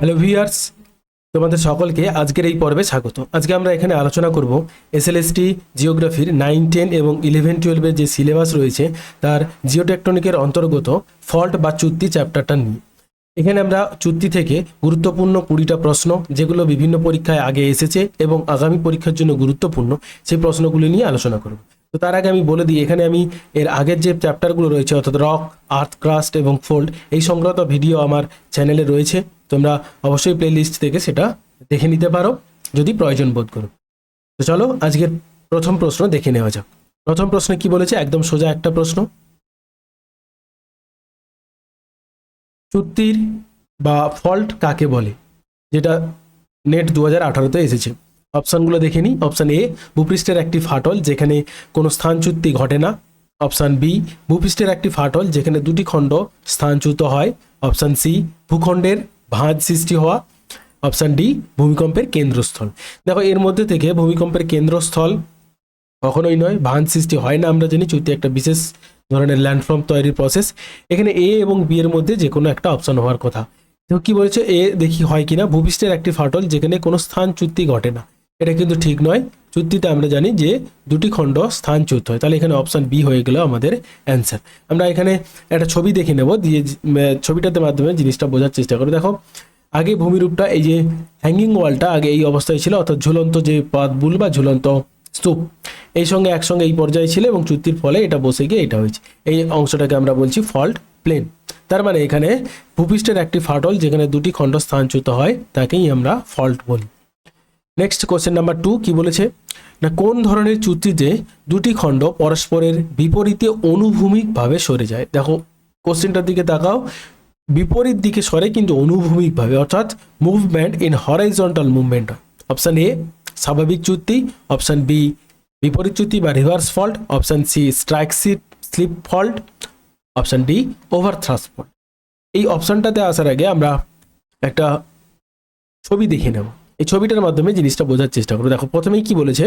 Hello viewers তোমাদের সকলকে আজকের এই পর্বে স্বাগত। আজকে আমরা এখানে আলোচনা করব এসএলএসটি জিওগ্রাফির নাইন টেন এবং ইলেভেন টুয়েলভের যে সিলেবাস রয়েছে, তার জিওটেকটনিকের অন্তর্গত ফল্ট বা চুক্তি চ্যাপ্টারটা নিয়ে। এখানে আমরা চুক্তি থেকে গুরুত্বপূর্ণ কুড়িটা প্রশ্ন, যেগুলো বিভিন্ন পরীক্ষায় আগে এসেছে এবং আগামী পরীক্ষার জন্য গুরুত্বপূর্ণ, সেই প্রশ্নগুলি নিয়ে আলোচনা করব। তো তার আগে আমি বলে দিই, এখানে আমি এর আগের যে চ্যাপ্টারগুলো রয়েছে, অর্থাৎ রক আর্থ ক্রাস্ট এবং ফোল্ড এই সংক্রান্ত ভিডিও আমার চ্যানেলে রয়েছে। তোমরা অবশ্যই প্লে লিস্ট থেকে সেটা দেখে নিতে পারো, যদি প্রয়োজন বোধ করো। তো চলো, আজকের প্রথম প্রশ্ন দেখে নেওয়া যাক। প্রথম প্রশ্নে কি বলেছে? একদম সোজা একটা প্রশ্ন। চুক্তির বা ফল্ট কাকে বলে? যেটা নেট দু হাজার আঠারোতে এসেছে। অপশানগুলো দেখে নিই। অপশান এ ভূপৃষ্ঠের একটি ফাটল যেখানে কোনো স্থানচ্যুতি ঘটে না। অপশান বি ভূপৃষ্ঠের একটি ফাটল যেখানে দুটি খণ্ড স্থানচ্যুত হয়। অপশান সি ভূখণ্ডের ভাঁজ সৃষ্টি হওয়া। অপশান ডি ভূমিকম্পের কেন্দ্রস্থল। দেখো, এর মধ্যে থেকে ভূমিকম্পের কেন্দ্রস্থল কখনোই নয়, ভাঁজ সৃষ্টি হয় না আমরা জানি চুক্তি একটা বিশেষ ধরনের ল্যান্ডফর্ম তৈরির প্রসেস এখানে এ এবং বি এর মধ্যে যে কোনো একটা অপশন হওয়ার কথা। তো কি বলেছে? এ দেখি হয় কিনা? ভূপৃষ্ঠের একটি ফাটল যেখানে কোনো স্থান চুক্তি ঘটে না। এটা কিন্তু ঠিক নয়। চুক্তিতে আমরা জানি যে দুটি খণ্ড স্থানচ্যুত হয়। তাহলে এখানে অপশান বি হয়ে গেল আমাদের অ্যান্সার আমরা এখানে একটা ছবি দেখে নেব দিয়ে ছবিটাতে মাধ্যমে জিনিসটা বোঝার চেষ্টা করো দেখো, আগে ভূমিরূপটা এই যে হ্যাঙ্গিং ওয়ালটা আগে এই অবস্থায় ছিল, অর্থাৎ ঝুলন্ত যে পাতবুল বা ঝুলন্ত স্তূপ, এই সঙ্গে একসঙ্গে এই পর্যায়ে ছিল এবং চুক্তির ফলে এটা বসে গিয়ে এটা হয়েছে। এই অংশটাকে আমরা বলছি ফল্ট প্লেন তার মানে এখানে ভূপৃষ্ঠের একটি ফাটল যেখানে দুটি খণ্ড স্থানচ্যুত হয়, তাকেই আমরা ফল্ট বলি। নেক্সট কোশ্চেন নাম্বার টু কি বলেছে? না, কোন ধরনের চুক্তিতে দুটি খণ্ড পরস্পরের বিপরীতে অনুভূমিকভাবে সরে যায়? দেখো কোশ্চেনটার দিকে তাকাও। বিপরীত দিকে সরে কিন্তু অনুভূমিকভাবে, অর্থাৎ movement in horizontal movement option A স্বাভাবিক চুক্তি। অপশান বি বিপরীত চুক্তি বা reverse fault option C strike seat slip fault option D over thrust fault এই অপশানটাতে আসার আগে আমরা একটা ছবি দেখে নেব। এই ছবিটার মাধ্যমে জিনিসটা বোঝার চেষ্টা করো। দেখো, প্রথমেই কি বলেছে?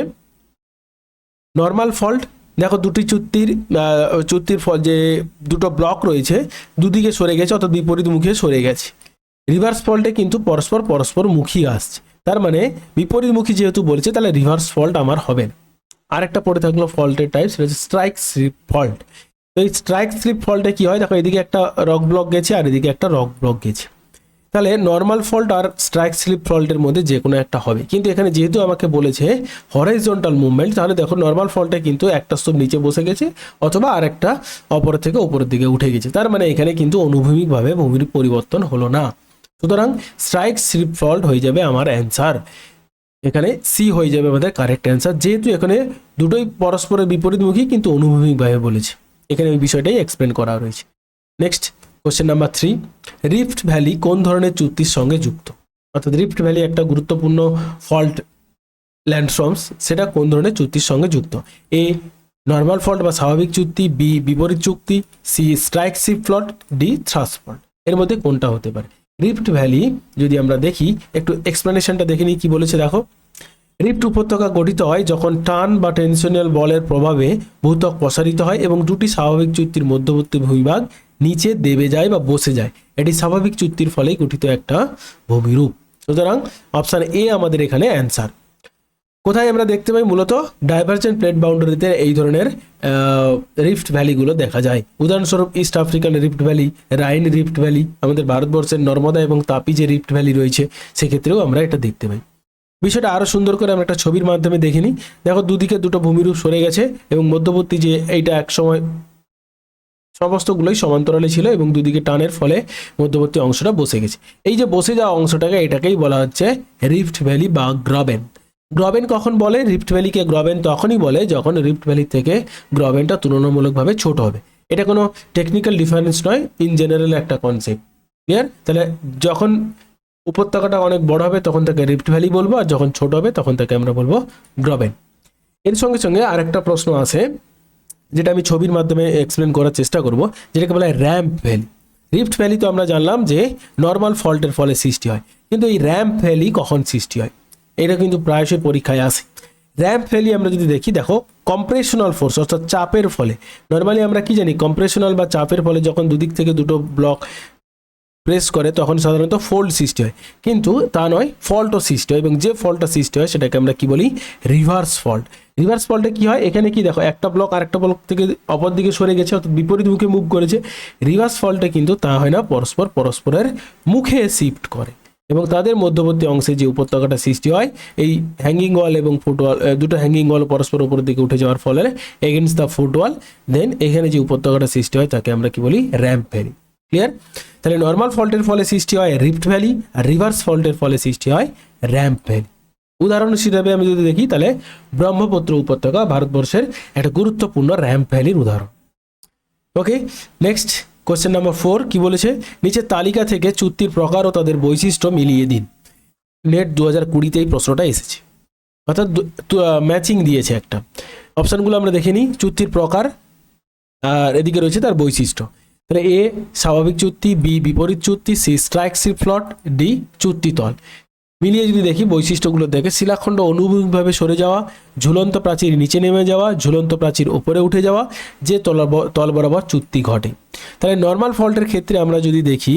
নর্মাল ফল্ট দেখো দুটি চুক্তির চুক্তির ফল যে দুটো ব্লক রয়েছে, দুদিকে সরে গেছে অর্থাৎ বিপরীত মুখে সরে গেছে। রিভার্স ফল্টে কিন্তু পরস্পর পরস্পর মুখী আসছে। তার মানে বিপরীতমুখী যেহেতু বলেছে, তাহলে রিভার্স ফল্ট আমার হবে না। আরেকটা পড়ে থাকল ফল্টের টাইপ সেটা হচ্ছে স্ট্রাইক স্লিপ ফল্ট তো এই স্ট্রাইক স্লিপ ফল্টে কি হয়? দেখো, এদিকে একটা রক ব্লক গেছে আর এদিকে একটা রক ব্লক গেছে। তাহলে নর্মাল ফল্ট আর স্ট্রাইক স্লিপ ফল্টের মধ্যে যে কোনো একটা হবে। কিন্তু এখানে যেহেতু আমাকে বলেছে হরাইজন্টাল মুভমেন্ট তাহলে দেখো নর্মাল ফল্টে কিন্তু একটা স্তূপ নিচে বসে গেছে অথবা আরেকটা অপর থেকে উপরের দিকে উঠে গেছে। তার মানে এখানে কিন্তু অনুভূমিকভাবে ভূমির পরিবর্তন হলো না। সুতরাং স্ট্রাইক স্লিপ ফল্ট হয়ে যাবে আমার অ্যান্সার এখানে সি হয়ে যাবে আমাদের কারেক্ট অ্যান্সার যেহেতু এখানে দুটোই পরস্পরের বিপরীতমুখী, কিন্তু অনুভূমিকভাবে বলেছে। এখানে ওই বিষয়টাই এক্সপ্লেন করা রয়েছে। Next question number three rift valley কোন ধরনের চুক্তির সঙ্গে যুক্ত? অর্থাৎ রিফট ভ্যালি একটা গুরুত্বপূর্ণ ফল্ট ল্যান্ডফর্মস সেটা কোন ধরনের চুক্তির সঙ্গে যুক্ত? এ নর্মাল ফল্ট বা স্বাভাবিক চুক্তি বি বিপরীত চুক্তি C strike slip fault D thrust fault এর মধ্যে কোনটা হতে পারে? রিফট ভ্যালি যদি আমরা দেখি, একটু এক্সপ্লেনেশনটা দেখে নিই, কি বলেছে দেখো? রিফট উপত্যকা গঠিত হয় যখন টান বা টেনশনাল বলের প্রভাবে ভূত্বক প্রসারিত হয় এবং দুটি স্বাভাবিক চুক্তির মধ্যবর্তী ভূমিভাগ নিচে দেবে যায় বা বসে যায়। এটি স্বাভাবিক চুক্তির ফলেই গঠিত একটা ভূমিরূপ। সুতরাং অপশান এ আমাদের এখানে অ্যান্সার। কোথায় আমরা দেখতে পাই? মূলত ডাইভার্জেন্ট প্লেট বাউন্ডারিতে এই ধরনের রিফট ভ্যালিগুলো দেখা যায়। উদাহরণস্বরূপ east African rift valley, Rhine rift valley, আমাদের ভারতবর্ষের নর্মদা এবং তাপি যে রিফট ভ্যালি রয়েছে। সেক্ষেত্রেও আমরা এটা দেখতে পাই। বিষয়টা আরও সুন্দর করে আমরা একটা ছবির মাধ্যমে দেখে নিই। দেখো, দুদিকে দুটো ভূমিরূপ সরে গেছে এবং মধ্যবর্তী যে এইটা এক সময় সমস্তগুলোই সমান্তরালে ছিল এবং দুদিকে টানের ফলে মধ্যবর্তী অংশটা বসে গেছে। এই যে বসে যাওয়া অংশটাকে এটাকেই বলা হচ্ছে রিফট ভ্যালি বা গ্রবেন গ্রবেন কখন বলে? রিফট ভ্যালিকে গ্রবেন তখনই বলে যখন রিফট ভ্যালি থেকে গ্রবেনটা তুলনামূলকভাবে ছোট হবে। এটা কোনো টেকনিক্যাল ডিফারেন্স নয় ইন জেনারেল একটা কনসেপ্ট ক্লিয়ার তাহলে যখন উপত্যকাটা অনেক বড় হবে তখন তাকে রিফট ভ্যালি বলব, আর যখন ছোট হবে তখন তাকে আমরা বলব গ্রবেন এর সঙ্গে সঙ্গে আরেকটা প্রশ্ন আছে যেটা আমি ছবির মাধ্যমে এক্সপ্লেন করার চেষ্টা করব, যেটাকে বলা হয় র্যাম্প ভ্যালি রিফ্ট ভ্যালি তো আমরা জানলাম যে নর্মাল ফল্টের ফলে সৃষ্টি হয়, কিন্তু এই র্যাম্প ভ্যালি কখন সৃষ্টি হয়? এটা কিন্তু প্রায়শই পরীক্ষায় আসে। র্যাম্প ভ্যালি আমরা যদি দেখি, দেখো কম্প্রেশনাল ফোর্স অর্থাৎ চাপের ফলে। নর্মালি আমরা কি জানি কম্প্রেশনাল বা চাপের ফলে যখন দুদিক থেকে দুটো ব্লক প্রেস করে তখন সাধারণত ফোল্ড সৃষ্টি হয়। কিন্তু তা নয় ফল্টও সৃষ্টি হয় এবং যে ফল্টটা সৃষ্টি হয়, সেটাকে আমরা কি বলি? রিভার্স ফল্ট রিভার্স ফল্টে কি হয়? এখানে কি দেখো, একটা ব্লক আরেকটা ব্লক থেকে অপর দিকে সরে গেছে, অর্থাৎ বিপরীত মুখে মুভ করেছে। রিভার্স ফল্টে কিন্তু তা হয় না, পরস্পর পরস্পরের মুখে শিফট করে। এবং তাদের মধ্যবর্তী অংশে যে উপত্যকাটা সৃষ্টি হয়, এই হ্যাঙ্গিং ওয়াল এবং ফুটওয়াল দুটো হ্যাঙ্গিং ওয়াল পরস্পর উপরের দিকে উঠে যাওয়ার ফলে এগেনস্ট দ্য ফুটওয়াল দেন এখানে যে উপত্যকাটা সৃষ্টি হয়, তাকে আমরা কি বলি? র্যাম্প ভ্যালি ক্লিয়ার তাহলে নর্মাল ফল্টের ফলে সৃষ্টি হয় রিফ্ট ভ্যালি আর রিভার্স ফল্টের ফলে সৃষ্টি হয় র্যাম্প ভ্যালি উদাহরণ হিসেবে আমি যদি দেখি, তাহলে ব্রহ্মপুত্র উপত্যকা ভারতবর্ষের একটা গুরুত্বপূর্ণ র্যাম্প ভ্যালির উদাহরণ। Okay next question number four কি বলেছে? নিচের তালিকা থেকে চুক্তির প্রকার ও তাদের বৈশিষ্ট্য মিলিয়ে দিন। নেট দু হাজার কুড়িতে এই প্রশ্নটা এসেছে। অর্থাৎ ম্যাচিং দিয়েছে একটা। অপশানগুলো আমরা দেখে নিই। চুক্তির প্রকার, আর এদিকে রয়েছে তার বৈশিষ্ট্য। তাহলে এ স্বাভাবিক চুক্তি, বি বিপরীত চুক্তি, সি স্ট্রাইক সি ফ্লট ডি চুক্তি তল। মিলিয়ে যদি দেখি বৈশিষ্ট্যগুলো দেখে, শিলাখণ্ড অনুভূমিকভাবে সরে যাওয়া, ঝুলন্ত প্রাচীর নিচে নেমে যাওয়া, ঝুলন্ত প্রাচীর উপরে উঠে যাওয়া, যে তল তল বরাবর চুক্তি ঘটে। তাহলে নর্মাল ফল্টের ক্ষেত্রে আমরা যদি দেখি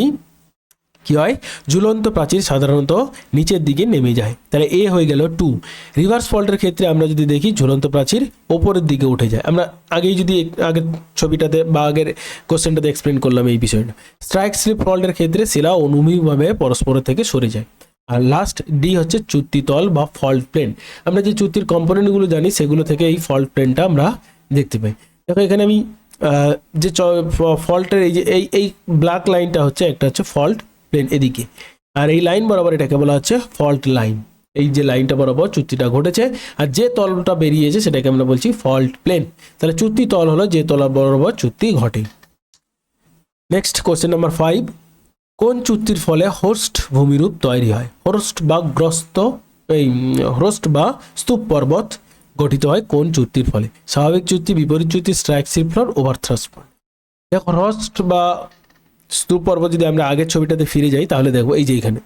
কি হয়? ঝুলন্ত প্রাচীর সাধারণত নিচের দিকে নেমে যায়। তাহলে এ হয়ে গেল টু রিভার্স ফল্টের ক্ষেত্রে আমরা যদি দেখি, ঝুলন্ত প্রাচীর ওপরের দিকে উঠে যায়। আমরা আগেই যদি আগের ছবিটাতে বা আগের কোশ্চেনটাতে এক্সপ্লেন করলাম এই বিষয়টা। স্ট্রাইক স্লিপ ফল্টের ক্ষেত্রে শিলা অনুভূমিকভাবে পরস্পরের থেকে সরে যায়। আর লাস্ট ডি হচ্ছে চুক্তিতল বা ফল্ট প্লেন আমরা যে চুক্তির কম্পোনেন্টগুলো জানি, সেগুলো থেকে এই ফল্ট প্লেনটা আমরা দেখতে পাই। দেখো, এখানে আমি যে ফল্টের এই যে এই এই ব্ল্যাক লাইনটা হচ্ছে, একটা হচ্ছে ফল্ট প্লেন এদিকে। আর এই লাইন বরাবর এটাকে বলা হচ্ছে ফল্ট লাইন। এই যে লাইনটা বরাবর চুক্তিটা ঘটেছে, আর যে তলটা বেরিয়েছে সেটাকে আমরা বলছি ফল্ট প্লেন। তাহলে চুক্তি তল হলো যে তলা বরাবর চুক্তি ঘটে। নেক্সট কোশ্চেন নাম্বার ফাইভ, কোন চুক্তির ফলে হোস্ট ভূমিরূপ তৈরি হয়? হোস্ট বা গ্রস্ত, এই হোস্ট বা স্তূপ পর্বত গঠিত হয় কোন চুক্তির ফলে? স্বাভাবিক চুক্তি, বিপরীত চুক্তি, স্ট্রাইক সিফ্লর ওভার থ্রাস্ট দেখো হোস্ট বা স্তূপ পর্বত যদি আমরা আগের ছবিটাতে ফিরে যাই, তাহলে দেখব এই যে এইখানে।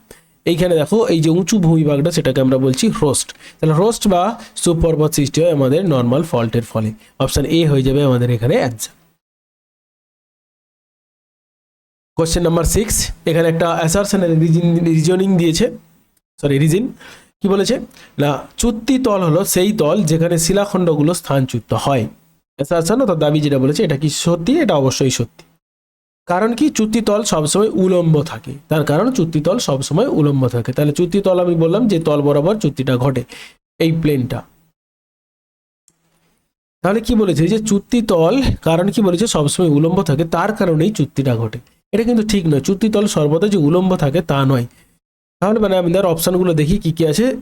এইখানে দেখো, এই যে উঁচু ভূমিভাগটা, সেটাকে আমরা বলছি হোস্ট তাহলে হোস্ট বা স্তূপ পর্বত সৃষ্টি হয় আমাদের নর্মাল ফল্টের ফলে। অপশান এ হয়ে যাবে আমাদের এখানে অ্যান্সার কোশ্চেন নাম্বার সিক্স এখানে একটা অ্যাসারশন রিজনিং দিয়েছে। সরি রিজিন কি বলেছে? না, চুক্তি তল হলো সেই তল যেখানে শিলাখণ্ডগুলো স্থানচ্যুত হয়। অ্যাসারশন অর্থাৎ দাবি যেটা বলেছে, এটা কি সত্যি? এটা অবশ্যই সত্যি। কারণ কি? চুক্তিতল সবসময় উলম্ব থাকে। তার কারণ চুক্তিতল সবসময় উলম্ব থাকে। তাহলে চুক্তিতল আমি বললাম যে তল বরাবর চুক্তিটা ঘটে এই প্লেনটা। তাহলে কি বলেছে? যে চুক্তিতল, কারণ কি বলেছে? সবসময় উলম্ব থাকে, তার কারণেই চুক্তিটা ঘটে। এটা কিন্তু ঠিক নয়। চুক্তিতল সর্বদা যে উলম্ব থাকে, তা নয়। তাহলে মানে আমি তার অপশানগুলো দেখি কি কি আছে।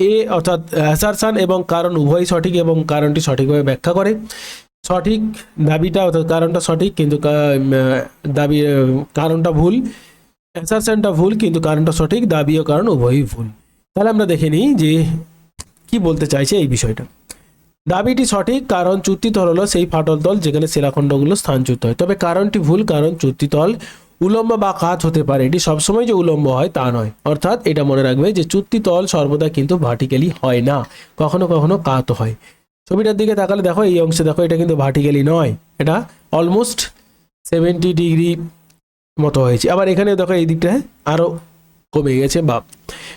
এ অর্থাৎ অ্যাসারশন এবং কারণ উভয়ই সঠিক এবং কারণটি সঠিকভাবে ব্যাখ্যা করে। সঠিক দাবিটা, অর্থাৎ কারণটা সঠিক, কিন্তু দাবি কারণটা ভুল। অ্যাসারশনটা ভুল, কিন্তু কারণটা সঠিক, দাবি ও কারণ উভয়ই ভুল। তাহলে আমরা দেখে নিই যে কি বলতে চাইছে এই বিষয়টা। দাবিটি সঠিক, কারণ চুক্তিতল হলো সেই ফাটল তল যেখানে শিলাখণ্ডগুলো স্থানচ্যুত হয়। তবে কারণটি ভুল, কারণ চুক্তিতল উলম্ব বা কাত হতে পারে। এটি সবসময় যে উলম্ব হয় তা নয়। অর্থাৎ এটা মনে রাখবে যে চুক্তিতল সর্বদা কিন্তু ভার্টিক্যালি হয় না। কখনো কখনো কাত হয়। ছবিটার দিকে তাকালে দেখো, এই অংশে দেখো, এটা কিন্তু ভার্টিক্যালি নয়। এটা অলমোস্ট সেভেন্টি ডিগ্রি মতো হয়েছে। আবার এখানে দেখো, এই দিকটা আরও কমে গেছে বা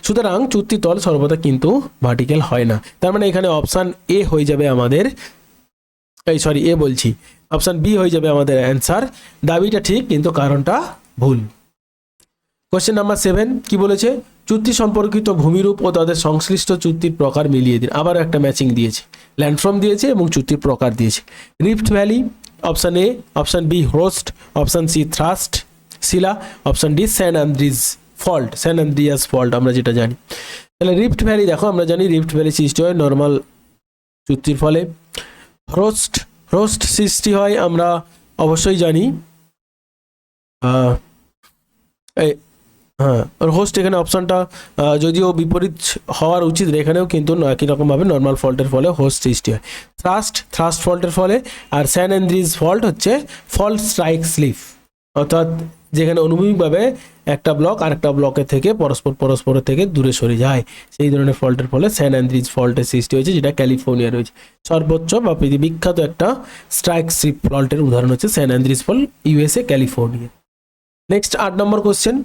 সুতরাং চুক্তি তল সর্বদা কিন্তু ভার্টিক্যাল হয় না। তার মানে এখানে অপশান এ হয়ে যাবে আমাদের, এই সরি এ বলছি। অপশান বি হয়ে যাবে আমাদের অ্যান্সার দাবিটা ঠিক, কিন্তু কারণটা ভুল। কোশ্চেন নাম্বার সেভেন কি বলেছে? চুক্তি সম্পর্কিত ভূমিরূপ ও তাদের সংশ্লিষ্ট চুক্তির প্রকার মিলিয়ে দিন। আবার একটা ম্যাচিং দিয়েছে। ল্যান্ডফর্ম দিয়েছে এবং চুক্তির প্রকার দিয়েছে। Rift valley option A option B horst option C thrust Shila option D San Andreas fault San Andreas fault আমরা যেটা জানি। তাহলে রিফ্ট ভ্যালি দেখো, আমরা জানি রিফ্ট ভ্যালি সৃষ্টি হয় নর্মাল চুক্তির ফলে। রোস্ট রোস্ট সৃষ্টি হয় আমরা অবশ্যই জানি। হ্যাঁ হোস্ট এখানে অপশনটা যদিও বিপরীত হওয়ার উচিত, এখানেও কিন্তু একই রকমভাবে নর্মাল ফল্টের ফলে হোস্ট সৃষ্টি হয়। থ্রাস্ট থ্রাস্ট ফল্টের ফলে, আর স্যান অ্যান্ড্রিজ ফল্ট হচ্ছে ফল্ট স্ট্রাইক স্লিপ অর্থাৎ যেখানে অনুভূমিকভাবে একটা ব্লক আরেকটা ব্লকের থেকে পরস্পর, পরস্পরের থেকে দূরে সরে যায়। সেই ধরনের ফল্টের ফলে স্যান অ্যান্ড্রিজ ফল্টের সৃষ্টি হয়েছে, যেটা ক্যালিফোর্নিয়া রয়েছে সর্বোচ্চ বা বিখ্যাত একটা স্ট্রাইক স্লিপ ফল্টের উদাহরণ হচ্ছে San Andreas fault USA California next আট নম্বর কোশ্চেন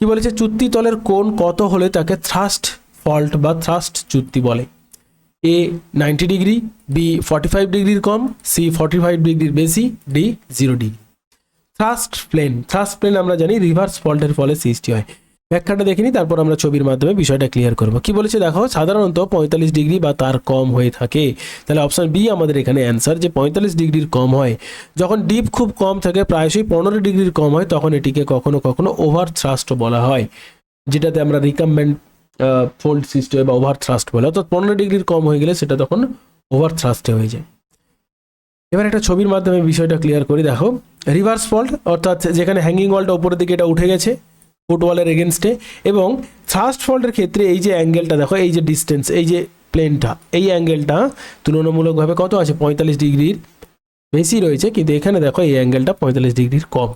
কি বলেছে? চুক্তি তলের কোণ কত হলে তাকে থ্রাস্ট ফল্ট বা থ্রাস্ট চুক্তি বলে? A ninety degree B forty five ডিগ্রির কম সি ফর্টি ফাইভ ডিগ্রির বেশি D zero degree thrust plane thrust plane আমরা জানি রিভার্স ফল্টের ফলে সৃষ্টি হয়। ব্যাখ্যাটা দেখিনি, তারপর আমরা ছবির মাধ্যমে বিষয়টা ক্লিয়ার করব। কি বলেছে দেখো, সাধারণত পঁয়তাল্লিশ ডিগ্রি বা তার কম হয়ে থাকে। তাহলে অপশান বি আমাদের এখানে অ্যান্সার যে পঁয়তাল্লিশ ডিগ্রির কম হয়। যখন ডিপ খুব কম থাকে, প্রায়শই পনেরো ডিগ্রির কম হয়, তখন এটিকে কখনো কখনো ওভার থ্রাস্ট বলা হয়। যেটাতে আমরা রিকাম্বেন্ট ফোল্ড সিস্টেম বা ওভার থ্রাস্ট বলে। অর্থাৎ পনেরো ডিগ্রির কম হয়ে গেলে সেটা তখন ওভার থ্রাস্টে হয়ে যায়। এবার একটা ছবির মাধ্যমে বিষয়টা ক্লিয়ার করি, দেখো। রিভার্স ফল্ট অর্থাৎ যেখানে হ্যাঙ্গিং ওয়ালটা উপরের দিকে এটা উঠে গেছে ফুটওয়ালের এগেনস্টে এবং থ্রাস্ট ফল্টের ক্ষেত্রে এই যে অ্যাঙ্গেলটা দেখো, এই যে ডিস্টেন্স এই যে প্লেনটা এই অ্যাঙ্গেলটা তুলনামূলকভাবে কত আছে? পঁয়তাল্লিশ ডিগ্রির বেশি রয়েছে, কিন্তু এখানে দেখো এই অ্যাঙ্গেলটা পঁয়তাল্লিশ ডিগ্রির কম।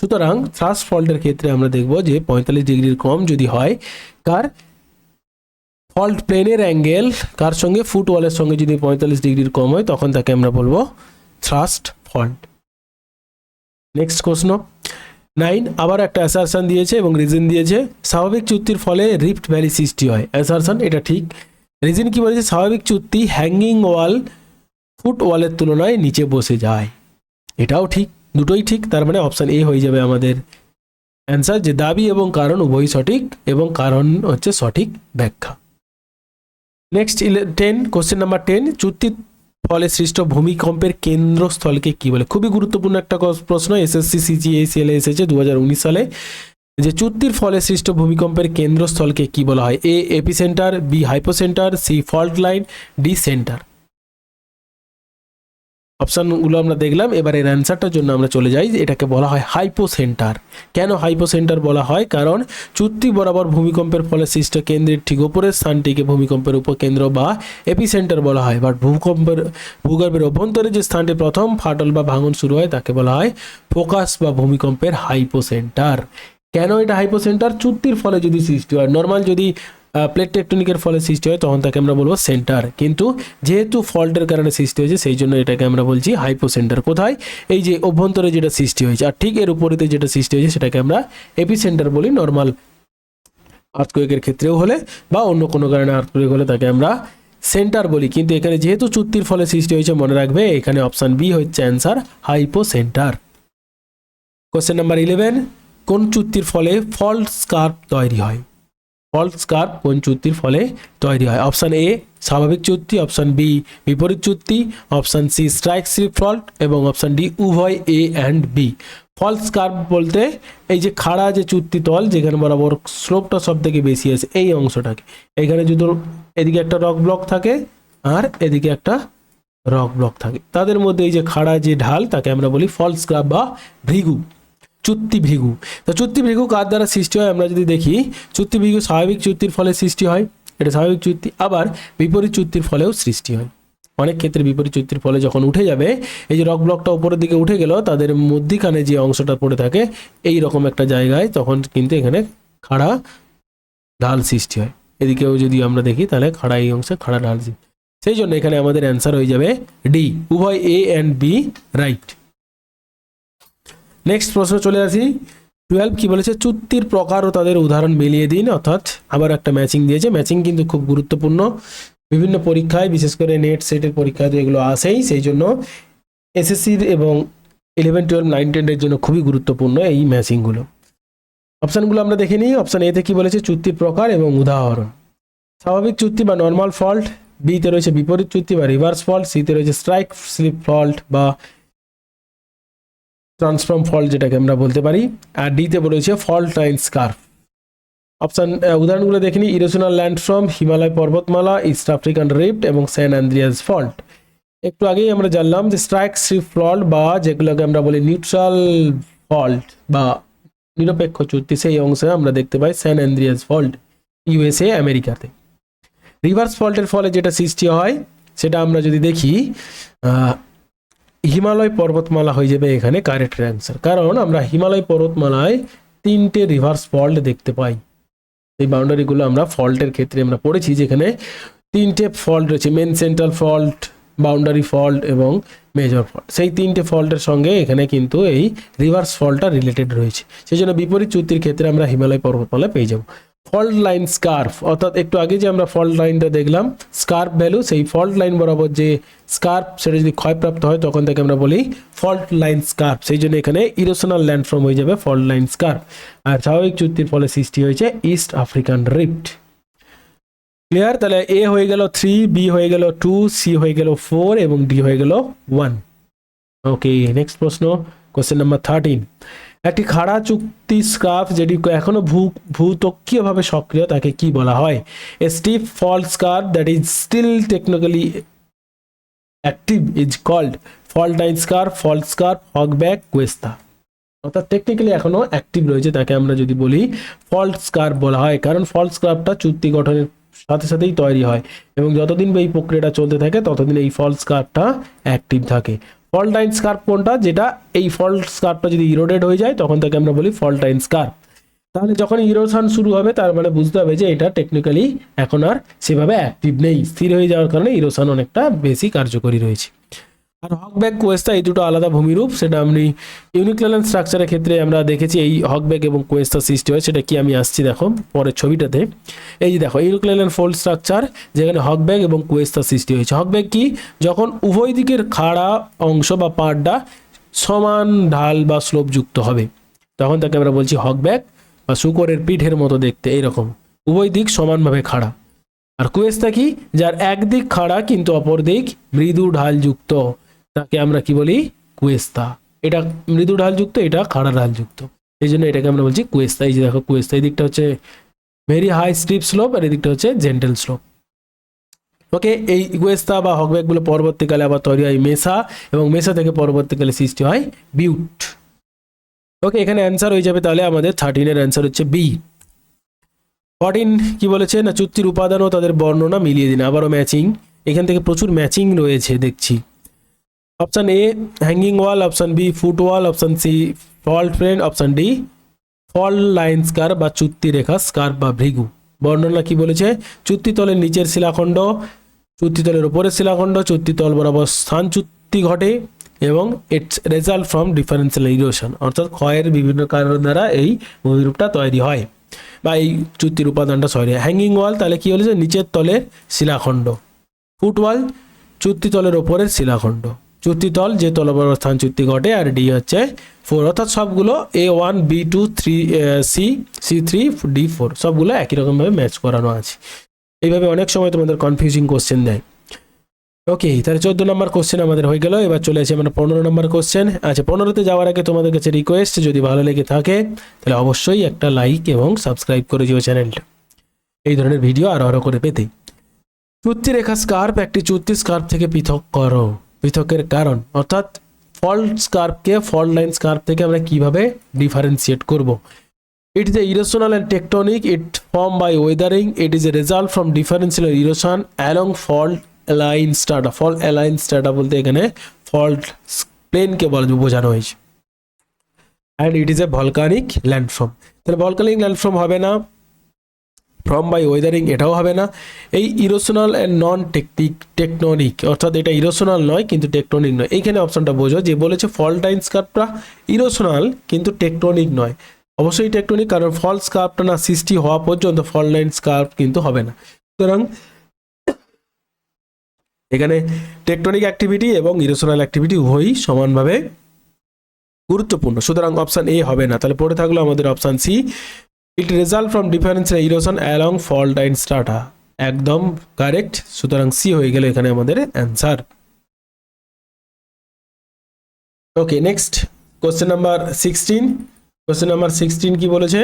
সুতরাং থ্রাস্ট ফল্টের ক্ষেত্রে আমরা দেখব যে পঁয়তাল্লিশ ডিগ্রির কম যদি হয়, কার ফল্ট প্লেনের অ্যাঙ্গেল কার সঙ্গে ফুটওয়ালের সঙ্গে যদি পঁয়তাল্লিশ ডিগ্রির কম হয়, তখন তাকে আমরা বলব থ্রাস্ট ফল্ট নেক্সট প্রশ্ন নাইন আবার একটা অ্যাসারশন দিয়েছে এবং রিজন দিয়েছে, স্বাভাবিক চুক্তির ফলে রিফ্ট ভ্যালি সৃষ্টি হয়। অ্যাসারশন এটা ঠিক। রিজন কি বলেছে? স্বাভাবিক চুক্তি হ্যাঙ্গিং ওয়াল ফুট ওয়ালের তুলনায় নিচে বসে যায়। এটাও ঠিক, দুটোই ঠিক, তার মানে অপশান এ হয়ে যাবে আমাদের। অ্যান্সার যে দাবি এবং কারণ উভয়ই সঠিক এবং কারণ হচ্ছে সঠিক ব্যাখ্যা। নেক্সট ইলে টেন কোশ্চেন নাম্বার টেন চুক্তির ফলে সৃষ্ট ভূমিকম্পের কেন্দ্রস্থলকে কি বলে? খুবই গুরুত্বপূর্ণ একটা প্রশ্ন এসএসসি সিজিএসিএল এসেছে দু হাজার উনিশ সালে। যে চুক্তির ফলে সৃষ্ট ভূমিকম্পের কেন্দ্রস্থলকে কি বলা হয়? A epicentre B hypocentre C fault line D centre অপশানগুলো আমরা দেখলাম, এবার এর অ্যান্সারটার জন্য আমরা চলে যাই, এটাকে বলা হয় হাইপো সেন্টার কেন হাইপো সেন্টার বলা হয়? কারণ চুক্তি বরাবর ভূমিকম্পের ফলে সৃষ্ট কেন্দ্রের ঠিক ওপরের স্থানটিকে ভূমিকম্পের উপকেন্দ্র বা এপি সেন্টার বলা হয়। বাট ভূকম্পের, ভূগর্ভের অভ্যন্তরে যে স্থানটি প্রথম ফাটল বা ভাঙন শুরু হয়, তাকে বলা হয় ফোকাস বা ভূমিকম্পের হাইপো সেন্টার কেন এটা হাইপো সেন্টার চুক্তির ফলে যদি সৃষ্টি হয় নর্মাল যদি প্লেট টেকটনিকের ফলে সৃষ্টি হয়, তখন তাকে আমরা বলব সেন্টার কিন্তু যেহেতু ফল্টের কারণে সৃষ্টি হয়েছে, সেই জন্য এটাকে আমরা বলছি হাইপো সেন্টার কোথায়? এই যে অভ্যন্তরে যেটা সৃষ্টি হয়েছে, আর ঠিক এর উপরেতে যেটা সৃষ্টি হয়েছে, সেটাকে আমরা এপি সেন্টার বলি নর্মাল আর্থকোয়েকের ক্ষেত্রেও হলে, বা অন্য কোনো কারণে আর্থকোয়েক হলে তাকে আমরা সেন্টার বলি। কিন্তু এখানে যেহেতু চুক্তির ফলে সৃষ্টি হয়েছে, মনে রাখবে, এখানে অপশান বি হচ্ছে answer hypocentre question number eleven কোন চুক্তির ফলে ফল্ট স্কার্প তৈরি হয়? ফল্ট স্কার্প কোন চুক্তির ফলে তৈরি হয়? অপশান এ, স্বাভাবিক চুক্তি। অপশান বি, বিপরীত চুক্তি। Option C, strike slip fault. এবং অপশান ডি, উভয় A and B. Fault scarp বলতে এই যে খাড়া যে চুক্তি তল, যেখানে বরাবর স্লোপটা সব থেকে বেশি আছে, এই অংশটাকে। এখানে যদি এদিকে একটা রক ব্লক থাকে, আর এদিকে একটা রক ব্লক থাকে। তাদের মধ্যে এই যে খাড়া যে ঢাল, তাকে আমরা বলি ফলস স্কার্প বা ভৃগু। চুত্তি ভৃগু তো চুত্তি ভৃগু কার দ্বারা সৃষ্টি হয়? আমরা যদি দেখি চুত্তি ভৃগু স্বাভাবিক চুক্তির ফলে সৃষ্টি হয়, এটা স্বাভাবিক চুক্তি, আবার বিপরীত চুক্তির ফলেও সৃষ্টি হয়। অনেক ক্ষেত্রে বিপরীত চুক্তির ফলে যখন উঠে যাবে, এই যে রক ব্লকটা উপরের দিকে উঠে গেল, তাদের মধ্যিখানে যে অংশটা পড়ে থাকে, এই রকম একটা জায়গায় তখন কিন্তু এখানে খাড়া ঢাল সৃষ্টি হয়। এদিকেও যদি আমরা দেখি, তাহলে খাড়া এই অংশে খাড়া ঢাল সেই জন্য এখানে আমাদের অ্যান্সার হয়ে যাবে ডি, উভয় A and B right next প্রশ্ন চলে আসি। টুয়েলভ কি বলেছে? চুক্তির প্রকার ও তাদের উদাহরণ মিলিয়ে দিন, অর্থাৎ আবার একটা ম্যাচিং দিয়েছে। ম্যাচিং কিন্তু খুব গুরুত্বপূর্ণ। বিভিন্ন পরীক্ষায়, বিশেষ করে নেট সেটের পরীক্ষায় তো এগুলো আসেই সেই জন্য এসএসসির এবং ইলেভেন টুয়েলভ নাইন টেনের জন্য খুবই গুরুত্বপূর্ণ এই ম্যাচিংগুলো অপশানগুলো আমরা দেখে নিই। অপশান এতে কি বলেছে? চুক্তির প্রকার এবং উদাহরণ। স্বাভাবিক চুক্তি বা নর্মাল ফল্ট বিতে রয়েছে বিপরীত চুক্তি বা রিভার্স ফল্ট সিতে রয়েছে স্ট্রাইক স্লিপ ফল্ট বা ট্রান্সফর্ম ফল্ট যেটাকে আমরা বলতে পারি, আর ডিতে বলেছে ফল্ট লাইন স্কার্ফ অপশান উদাহরণগুলো দেখে নিই। ইরোশনাল ল্যান্ডফ্রম হিমালয় পর্বতমালা ইস্ট আফ্রিকান রিফট এবং স্যান অ্যান্দ্রিয়াস ফল্ট একটু আগেই আমরা জানলাম যে স্ট্রাইক স্লিপ ফল্ট বা যেগুলোকে আমরা বলি নিউট্রাল ফল্ট বা নিরপেক্ষ চুক্তি, সেই অংশে আমরা দেখতে পাই স্যান অ্যান্দ্রিয়াস ফল্ট ইউএসএ আমেরিকাতে রিভার্স ফল্টের ফলে যেটা সৃষ্টি হয়, সেটা আমরা যদি দেখি হিমালয় পর্বতমালা হয়ে যাবে এখানে কারেক্ট অ্যান্সার কারণ আমরা হিমালয় পর্বতমালায় তিনটে রিভার্স ফল্ট দেখতে পাই। এই বাউন্ডারিগুলো আমরা ফল্টের ক্ষেত্রে আমরা পড়েছি যেখানে তিনটে ফল্ট রয়েছে main central fault boundary fault এবং মেজর ফল্ট সেই তিনটে ফল্টের সঙ্গে এখানে কিন্তু এই রিভার্স ফল্টটা রিলেটেড রয়েছে। সেই জন্য বিপরীত চুক্তির ক্ষেত্রে আমরা হিমালয় পর্বতমালা পেয়ে যাব। ফল্ট লাইন স্কার্ফ অর্থাৎ একটু আগে যে আমরা ফল্ট লাইনটা দেখলাম স্কার্ফ ভ্যালু সেই ফল্ট লাইন বরাবর যে স্কার্ফ সেটা যদি ক্ষয়প্রাপ্ত হয়, তখন তাকে আমরা বলি ফল্ট লাইন স্কার্ফ সেই জন্য এখানে ইরোশনাল ল্যান্ডফর্ম হয়ে যাবে ফল্ট লাইন স্কার্ফ আর স্বাভাবিক চুক্তির ফলে সৃষ্টি হয়েছে ইস্ট আফ্রিকান রিফট ক্লিয়ার তাহলে এ হয়ে গেল থ্রি বি হয়ে গেল টু সি হয়ে গেল ফোর এবং ডি হয়ে গেল ওয়ান ওকে নেক্সট প্রশ্ন কোশ্চেন নাম্বার থার্টিন একটি খাড়া চুক্তি স্কার্ফ যেটি এখনও ভূ, ভূতকীয়ভাবে সক্রিয়, তাকে কি বলা হয়? A steep fault scarp that is still technically active is called fault line scarp fault scarp hogback cuesta অর্থাৎ টেকনিক্যালি এখনও অ্যাক্টিভ রয়েছে, তাকে আমরা যদি বলি ফল্ট স্কার্ফ বলা হয়, কারণ ফল্ট স্কার্ফটা চুক্তি গঠনের সাথে সাথেই তৈরি হয় এবং যতদিন এই প্রক্রিয়াটা চলতে থাকে, ততদিন এই ফল্ট স্কার্ফটা অ্যাক্টিভ থাকে। ফল্টাইন স্কার্প কোনটা? যেটা এই ফল্ট স্কার্পটা যদি ইরোডেড হয়ে যায়, তখন তাকে আমরা বলি ফল্টাইন স্কার্প তাহলে যখন ইরোশন শুরু হবে, তার মানে বুঝতে হবে যে এটা টেকনিক্যালি এখন আর সেভাবে অ্যাক্টিভ নেই। স্থির হয়ে যাওয়ার কারণে ইরোশন অনেকটা বেশি কার্যকরী রয়েছে। আর হকব্যাক কোয়েস্তা এই দুটো আলাদা ভূমিরূপ, সেটা আমি ইউনিক্লেন স্ট্রাকচারের ক্ষেত্রে আমরা দেখেছি এই হকব্যাক এবং কোয়েস্তা সৃষ্টি হয়, সেটা কি আমি আসছি দেখো পরের ছবিটাতে। এই যে দেখো ইউনিক্লেন ফোল্ড স্ট্রাকচার যেখানে হকব্যাক এবং কোয়েস্তা সৃষ্টি হয়েছে। হকব্যাক কি? যখন উভয় দিকের খাড়া অংশ বা পাড়টা সমান ঢাল বা স্লোপযুক্ত হবে, তখন তাকে আমরা বলছি হকব্যাক বা শুকরের পিঠের মতো দেখতে, এইরকম। উভয় দিক সমানভাবে খাড়া। আর কুয়েস্তা কি? যার একদিক খাড়া, কিন্তু অপর দিক মৃদু ঢালযুক্ত তাকে আমরা কি বলি? কুয়েস্তা। এটা মৃদু ঢালযুক্ত এটা খাড়া ঢালযুক্ত এই জন্য এটাকে আমরা বলছি কুয়েস্তা। এই যে দেখো, কুয়েস্তা। এই দিকটা হচ্ছে ভেরি হাই স্টিপ স্লোপ আর এই দিকটা হচ্ছে জেন্টেল স্লোপ ওকে এই কুয়েস্তা বা হকব্যাকগুলো পরবর্তীকালে আবার তৈরি হয় মেসা এবং মেসা থেকে পরবর্তীকালে সৃষ্টি হয় বিউট। ওকে এখানে অ্যান্সার হয়ে যাবে তাহলে আমাদের থার্টিনের অ্যান্সার হচ্ছে বি ফর্টিন কি বলেছে? না, চুক্তির উপাদান ও তাদের বর্ণনা মিলিয়ে দিন। আবারও ম্যাচিং এখান থেকে প্রচুর ম্যাচিং রয়েছে, দেখছি। Option A hanging wall option B foot wall option C fault friend option D fault line scarp বা চুক্তি রেখা স্কার বা ভৃগু। বর্ণনা কি বলেছে? চুক্তিতলের নিচের শিলাখণ্ড চুক্তিতলের উপরের শিলাখণ্ড চুক্তিতল বরাবর স্থান চুক্তি ঘটে এবং its result from differential erosion অর্থাৎ ক্ষয়ের বিভিন্ন কারণ দ্বারা এই ভূমিরূপটা তৈরি হয় বা এই চুক্তির উপাদানটা হয় হ্যাঙ্গিং ওয়াল তাহলে কি হলেছে নিচের তলের শিলাখণ্ড। ফুটওয়াল চুক্তিতলের ওপরের শিলাখণ্ড। চুক্তিতল যে তলবর স্থান চুক্তি ঘটে আর ডি হচ্ছে ফোর অর্থাৎ সবগুলো A one B two three C C three D four সবগুলো একই রকমভাবে ম্যাচ করানো আছে। এইভাবে অনেক সময় তোমাদের কনফিউজিং কোশ্চেন দেয়। ওকে তাহলে চোদ্দ নম্বর কোশ্চেন আমাদের হয়ে গেল। এবার চলে আসি আমরা পনেরো নম্বর কোশ্চেন আচ্ছা পনেরোতে যাওয়ার আগে তোমাদের কাছে রিকোয়েস্ট যদি ভালো লেগে থাকে, তাহলে অবশ্যই একটা লাইক এবং সাবস্ক্রাইব করে দিও চ্যানেলটা এই ধরনের ভিডিও আরও আরও করে পেতে। চুক্তি রেখা স্কার্প একটি চুক্তি স্কার্প থেকে পৃথক করো। পৃথকের কারণ। অর্থাৎ ফল্ট স্কার্পকে ফল্ট লাইন স্কার্প থেকে আমরা কীভাবে ডিফারেন্সিয়েট করব? It is a erosional and tectonic it form by weathering it is a result from differential erosion along fault a line strata fault a line strata বলতে এখানে fault প্লেনকে বলা বোঝানো হয়েছে। And it is a volcanic landform তাহলে volcanic landform হবে না from by weathering এটাও হবে না। এই erosional and non technique tectonic অর্থাৎ এটা ইরোশনাল নয়, কিন্তু টেকটনিক নয়। এইখানে অপশনটা বোঝো যে বলেছে ফলটাইন স্কার্পটা ইরোশনাল কিন্তু টেকটনিক নয়। অবশ্যই টেকটনিক কারণ ফল স্কার্পটা না সৃষ্টি হওয়া পর্যন্ত ফল লাইন স্কার্প কিন্তু হবে না। সুতরাং এখানে টেকটনিক অ্যাক্টিভিটি এবং ইরোশনাল অ্যাক্টিভিটি উভয়ই সমানভাবে গুরুত্বপূর্ণ। সুতরাং অপশান এ হবে না। তাহলে পড়ে থাকল আমাদের option C it result from difference erosion along fault and strata একদম কারেক্ট সুতরাং সি হয়ে গেল এখানে আমাদের answer okay next question number sixteen question number sixteen কি বলেছে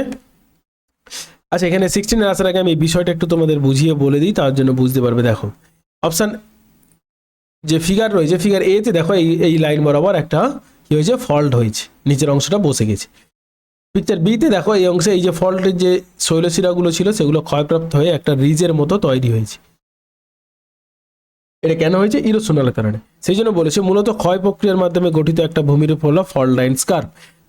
আচ্ছা এখানে সিক্সটিনের আসার আগে আমি বিষয়টা একটু তোমাদের বুঝিয়ে বলে দিই, তার জন্য বুঝতে পারবে, দেখো। অপশান যে ফিগার রয়েছে ফিগার এতে দেখো এই এই লাইন বরাবর একটা কি হয়েছে ফল্ট হয়েছে, নিচের অংশটা বসে গেছে। পিকচার বিতে দেখো এই অংশে এই যে ফল্টের যে শৈলশিরাগুলো ছিল, সেগুলো ক্ষয়প্রাপ্ত হয়ে একটা রিজের মতো তৈরি হয়েছে। এটা কেন হয়েছে? ইরোশনাল কারণে। সেই জন্য বলেছে, মূলত ক্ষয় প্রক্রিয়ার মাধ্যমে গঠিত একটা ভূমিরূপ হলো ফল্ট লাইন স্কার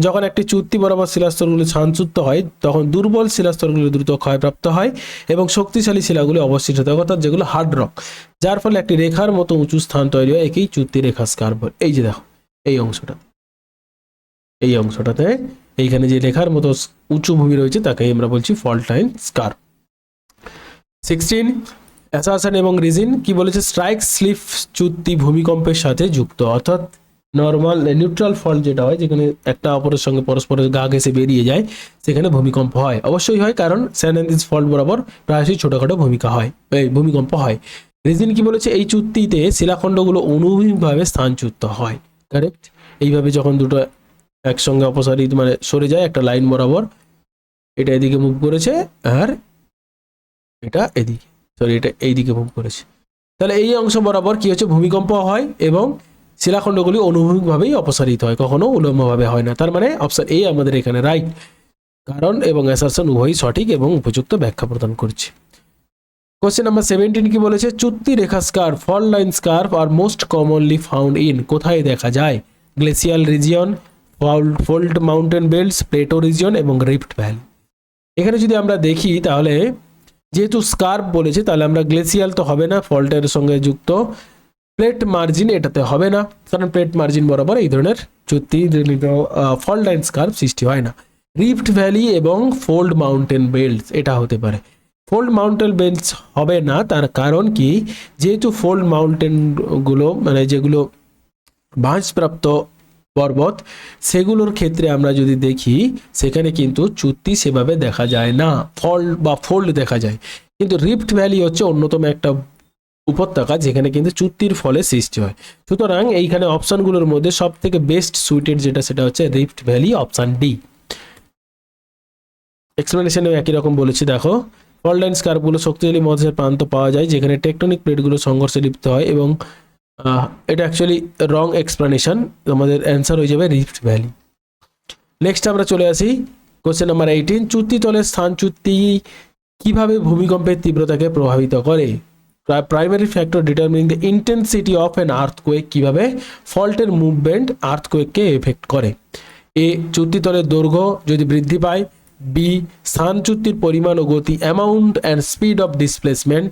যখন একটি চুক্তি বরাবর শিলাস্তরগুলি স্থানচ্যুত হয়, তখন দুর্বল শিলাস্তরগুলি দ্রুত ক্ষয়প্রাপ্ত হয় এবং শক্তিশালী শিলাগুলি অবশিষ্ট থাকে, অর্থাৎ যেগুলো হার্ড রক যার ফলে একটি রেখার মতো উঁচু স্থান তৈরি হয়, একেই চুক্তি রেখা স্কার বলে এই যে দেখো, এই অংশটা। এই অংশটাতে এইখানে যে রেখার মতো উঁচু ভূমি রয়েছে, তাকে আমরা বলছি fault line scarp sixteen assertion এবং রিজিন কি বলেছে? স্ট্রাইক স্লিপ চুক্তি ভূমিকম্পের সাথে যুক্ত। অর্থাৎ নর্মাল নিউট্রাল ফল্ট যেটা হয়, যেখানে একটা অপরের সঙ্গে পরস্পরের গা ঘেসে বেরিয়ে যায়, সেখানে ভূমিকম্প হয়। অবশ্যই হয়, কারণ স্যান্ডেন্দিস ফল্ট বরাবর প্রায়শই ছোটোখাটো ভূমিকা হয় এই ভূমিকম্প হয়। রিজিন কি বলেছে? এই চুক্তিতে শিলাখণ্ডগুলো অনুভূমিকভাবে স্থানচ্যুত হয়। কারেক্ট এইভাবে যখন দুটো একসঙ্গে অপসারিত মানে সরে যায় একটা লাইন বরাবর। এটা এদিকে মুভ করেছে আর এটা এদিকে। সরি এটা এইদিকে মুভ করেছে। তাহলে এই অংশ বরাবর কি হচ্ছে? ভূমিকম্প হয় এবং শিলাখণ্ডগুলি অনুভূমিকভাবেই অপসারিত হয়, কখনো উলম্বভাবে হয় না। তার মানে অপশন এই আমাদের এখানে রাইট কারণ এবং অ্যাসারশন উভয়ই সঠিক এবং উপযুক্ত ব্যাখ্যা প্রদান করছে। কোশ্চেন নাম্বার সেভেন্টিন কি বলেছে? চুক্তি রেখা স্কার্ফ ফল লাইন স্কার্ফ আর মোস্ট কমনলি ফাউন্ড ইন কোথায় দেখা যায়? Glacial region fold mountain belts plateau region এবং রিফ্ট ভ্যালি এখানে যদি আমরা দেখি তাহলে, যেহেতু স্কার্প বলেছে, তাহলে আমরা গ্লেসিয়াল তো হবে না ফল্টের সঙ্গে যুক্ত। প্লেট মার্জিন এটাতে হবে না, কারণ প্লেট মার্জিন বরাবর এই ধরনের চুক্তি ফল্ট লাইন স্কার্প সৃষ্টি হয় না। রিফ্ট ভ্যালি এবং ফোল্ড মাউন্টেন বেল্টস এটা হতে পারে। ফোল্ড মাউন্টেন বেল্টস হবে না, তার কারণ কি? যেহেতু ফোল্ড মাউন্টেনগুলো মানে যেগুলো বাঁশপ্রাপ্ত পর্বত, সেগুলোর ক্ষেত্রে আমরা যদি দেখি, সেখানে কিন্তু চুক্তি সেভাবে দেখা যায় না, ফল বা ফোল্ড দেখা যায়। কিন্তু রিফ্ট ভ্যালি হচ্ছে অন্যতম একটা উপত্যকা যেখানে কিন্তু চুক্তির ফলে সৃষ্টি হয়। সুতরাং এইখানে অপশানগুলোর মধ্যে সব থেকে বেস্ট সুইটেড যেটা, সেটা হচ্ছে রিফ্ট ভ্যালি অপশান ডি এক্সপ্লেনেশনেও একই রকম বলেছি, দেখো। ফলডাইন স্কার্পগুলো শক্তিশালী মহাদেশের প্রান্ত পাওয়া যায়, যেখানে টেকটনিক প্লেটগুলো সংঘর্ষে লিপ্ত হয় এবং এটা অ্যাকচুয়ালি রং এক্সপ্লেনেশন আমাদের অ্যান্সার হয়ে যাবে রিফ্ট ভ্যালি নেক্সট আমরা চলে আসি কোশ্চেন নাম্বার এইটিন চুক্তি তলের স্থান চুক্তি কীভাবে ভূমিকম্পের তীব্রতাকে প্রভাবিত করে? Primary factor determining the intensity of an earthquake কীভাবে? ফল্টের মুভমেন্ট আর্থকোয়েককে এফেক্ট করে। এ চুক্তিতলের দৈর্ঘ্য যদি বৃদ্ধি পায়। বি স্থান চুক্তির পরিমাণ ও গতি amount and speed of displacement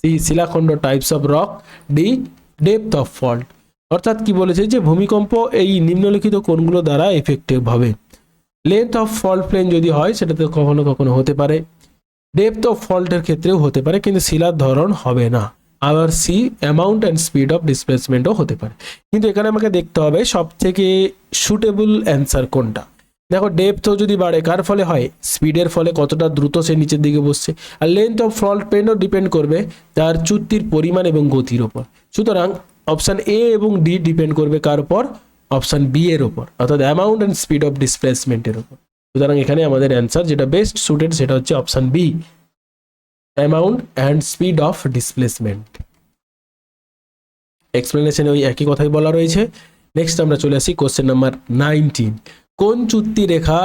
C শিলাখণ্ড types of rock D depth of fault অর্থাৎ কি বলেছে যে ভূমিকম্প এই নিম্নলিখিত কোণগুলো দ্বারা এফেক্টিভ হবে লেন্থ অফ ফল্ট প্লেন যদি হয় সেটাতে কখনো কখনো হতে পারে। ডেপথ অফ ফল্টের ক্ষেত্রেও হতে পারে, কিন্তু শিলার ধরন হবে না। আবার C amount and speed of ডিসপ্লেসমেন্টও হতে পারে। কিন্তু এখানে আমাকে দেখতে হবে সব থেকে সুটেবল অ্যান্সার কোনটা। দেখো ডেপথও যদি বাড়ে, কার ফলে হয়? স্পিডের ফলে কতটা দ্রুত সে নিচের দিকে বসছে। আর লেন্থ অফ ফল্ট প্লেনও ডিপেন্ড করবে তার চুক্তির পরিমাণ এবং গতির ওপর। সুতরাং অপশান এ এবং ডি ডিপেন্ড করবে কার উপর অপশান বি এর ওপর, অর্থাৎ অ্যামাউন্ট অ্যান্ড স্পিড অফ ডিসপ্লেসমেন্টের ওপর। সুতরাং এখানে আমাদের অ্যান্সার যেটা বেস্ট সুটেড সেটা হচ্ছে option B amount and speed of displacement এক্সপ্লেনেশনে ওই একই কথাই বলা রয়েছে। নেক্সট আমরা চলে আসি কোশ্চেন নাম্বার নাইনটিন কোন চুক্তি রেখা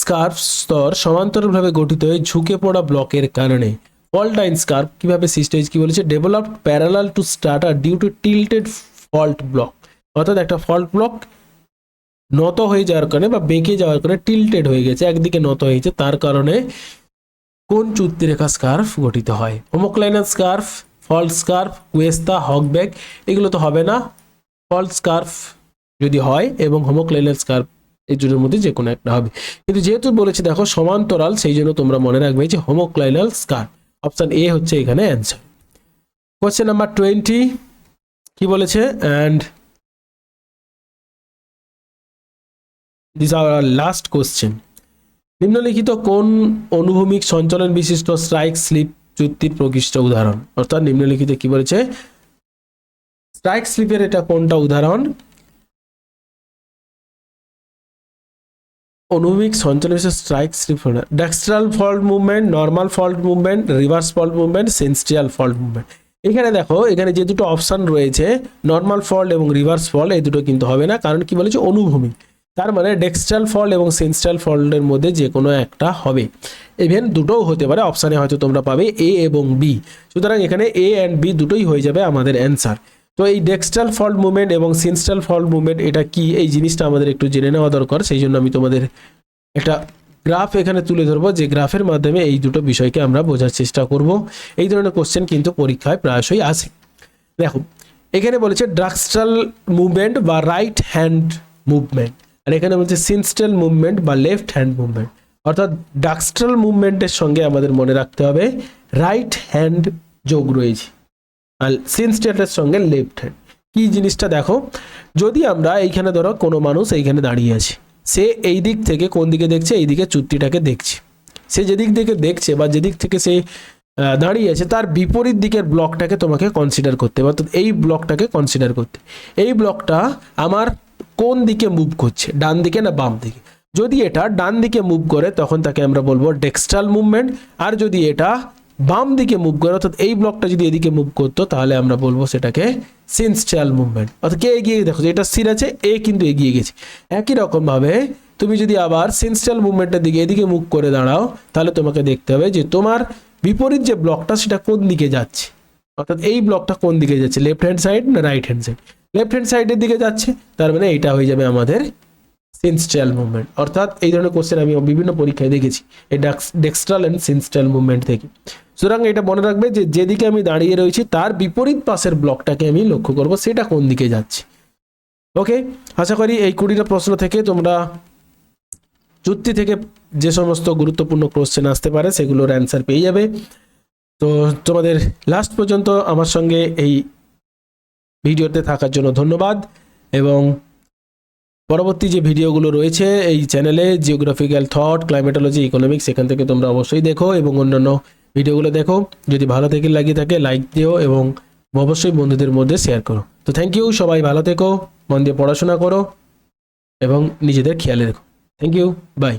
স্কার্ফ স্তর সমান্তরালভাবে গঠিত হয়ে ঝুঁকে পড়া ব্লকের কারণে? ফল্টাইন স্কার্ফ কীভাবে সৃষ্টি হয়েছে, কি বলেছে? Developed parallel to strata due to tilted fault block অর্থাৎ একটা ফল্ট ব্লক নত হয়ে যাওয়ার কারণে বা বেঁকে যাওয়ার কারণে টিল্টেড হয়ে গেছে, একদিকে নত হয়েছে, তার কারণে কোন চুক্তি রেখা স্কার্ফ গঠিত হয়? Homoclinal scarp fault scarp cuesta hogback এগুলো তো হবে না। ফল্ট স্কার্ফ যদি হয় এবং হোমোক্লাইনার স্কার্ফ এই দুটোর মধ্যে যে কোনো একটা হবে। কিন্তু যেহেতু বলেছে, দেখো, সমান্তরাল, সেই জন্য তোমরা মনে রাখবে যে হোমোক্লাইনাল স্কার্ফ অপশন এ হচ্ছে এখানে অ্যান্সার কোয়েশ্চেন নাম্বার টোয়েন্টি কি বলেছে? And this are last question নিম্নলিখিত কোন অনুভূমিক সঞ্চালন বিশিষ্ট স্ট্রাইক স্লিপ চুক্তির প্রকৃষ্ট উদাহরণ? অর্থাৎ নিম্নলিখিত কি বলেছে? স্ট্রাইক স্লিপের এটা কোনটা উদাহরণ? অনুভূমিক সঞ্চালন বিশিষ্ট strike slip dextral fault movement normal fault movement reverse fault movement sinistral fault movement এখানে দেখো, এখানে যে দুটো অপশন রয়েছে নর্মাল ফল্ট এবং রিভার্স ফল্ট এই দুটো কিন্তু হবে না, কারণ কি বলেছে? অনুভূমিক। তার মানে ডেক্সট্রাল ফল্ট এবং সেন্সট্রাল ফল্টের মধ্যে যে কোনো একটা হবে। ইভেন দুটোও হতে পারে অপশানে হয়তো তোমরা পাবে এ এবং বি সুতরাং এখানে এ অ্যান্ড বি দুটোই হয়ে যাবে আমাদের অ্যান্সার তো এই ডেক্সটাল ফল্ট মুভমেন্ট এবং সিনস্টাল ফল্ট মুভমেন্ট এটা কি? এই জিনিসটা আমাদের একটু জেনে নেওয়া দরকার, সেই জন্য আমি তোমাদের একটা গ্রাফ এখানে তুলে ধরবো, যে গ্রাফের মাধ্যমে এই দুটো বিষয়কে আমরা বোঝার চেষ্টা করব। এই ধরনের কোশ্চেন কিন্তু পরীক্ষায় প্রায়শই আসে। দেখো, এখানে বলেছে ড্রাক্সট্রাল মুভমেন্ট বা রাইট হ্যান্ড মুভমেন্ট আর এখানে বলছে সিনস্টাল মুভমেন্ট বা লেফট হ্যান্ড মুভমেন্ট অর্থাৎ ডাক্সট্রাল মুভমেন্টের সঙ্গে আমাদের মনে রাখতে হবে রাইট হ্যান্ড যোগ রয়েছে। আর সিনস্টেটের সঙ্গে লেফট হ্যান্ড কি জিনিসটা দেখো? যদি আমরা এইখানে ধরো কোনো মানুষ এইখানে দাঁড়িয়ে আছে, সে এই দিক থেকে কোন দিকে দেখছে? এই দিকে চুক্তিটাকে দেখছে। সে যেদিক থেকে দেখছে বা যেদিক থেকে সে দাঁড়িয়ে আছে, তার বিপরীত দিকের ব্লকটাকে তোমাকে কনসিডার করতে অর্থাৎ এই ব্লকটাকে কনসিডার করতে। এই ব্লকটা আমার কোন দিকে মুভ করছে? ডান দিকে না বাম দিকে? যদি এটা ডান দিকে মুভ করে, তখন তাকে আমরা বলব ডেক্সট্রাল মুভমেন্ট আর যদি এটা বাম দিকে মুভ করে, অর্থাৎ এই ব্লকটা যদি এদিকে মুভ করতো, তাহলে আমরা বলব সেটাকে সিনস্ট্রাল মুভমেন্ট অর্থাৎ কে এগিয়ে দেখো যে এটা সিন আছে, এ কিন্তু এগিয়ে গেছে। একই রকমভাবে তুমি যদি আবার সিনস্ট্রাল মুভমেন্টের দিকে এদিকে মুভ করে দাঁড়াও, তাহলে তোমাকে দেখতে হবে যে তোমার বিপরীত যে ব্লকটা সেটা কোন দিকে যাচ্ছে? অর্থাৎ এই ব্লকটা কোন দিকে যাচ্ছে? লেফট হ্যান্ড সাইড না right hand side left hand সাইডের দিকে যাচ্ছে, তার মানে এটা হয়ে যাবে আমাদের সিনস্ট্রাল মুভমেন্ট অর্থাৎ এই ধরনের কোশ্চেন আমি বিভিন্ন পরীক্ষায় দেখেছি। এই ডেক্সট্রাল অ্যান্ড সিনস্ট্রাল মুভমেন্ট থেকে। সুতরাং এটা মনে রাখবে যে যেদিকে আমি দাঁড়িয়ে রয়েছি, তার বিপরীত পাশের ব্লকটাকে আমি লক্ষ্য করব, সেটা কোন দিকে যাচ্ছে। ওকে আশা করি এই কুড়িটা প্রশ্ন থেকে তোমরা যুক্তি থেকে যে সমস্ত গুরুত্বপূর্ণ কোশ্চেন আসতে পারে, সেগুলোর অ্যান্সার পেয়ে যাবে। তো তোমাদের লাস্ট পর্যন্ত আমার সঙ্গে এই ভিডিওতে থাকার জন্য ধন্যবাদ এবং পরবর্তী যে ভিডিওগুলো রয়েছে, এই চ্যানেলে জিওগ্রাফিক্যাল থট ক্লাইমেটোলজি ইকোনমিক্স সেখান থেকে তোমরা অবশ্যই দেখো এবং অন্যান্য ভিডিওগুলো দেখো। যদি ভালো থেকে লাগিয়ে থাকে লাইক দিও এবং অবশ্যই বন্ধুদের মধ্যে শেয়ার করো। তো থ্যাংক ইউ সবাই ভালো থেকো, মন দিয়ে পড়াশোনা করো এবং নিজেদের খেয়ালে রেখো। Thank you by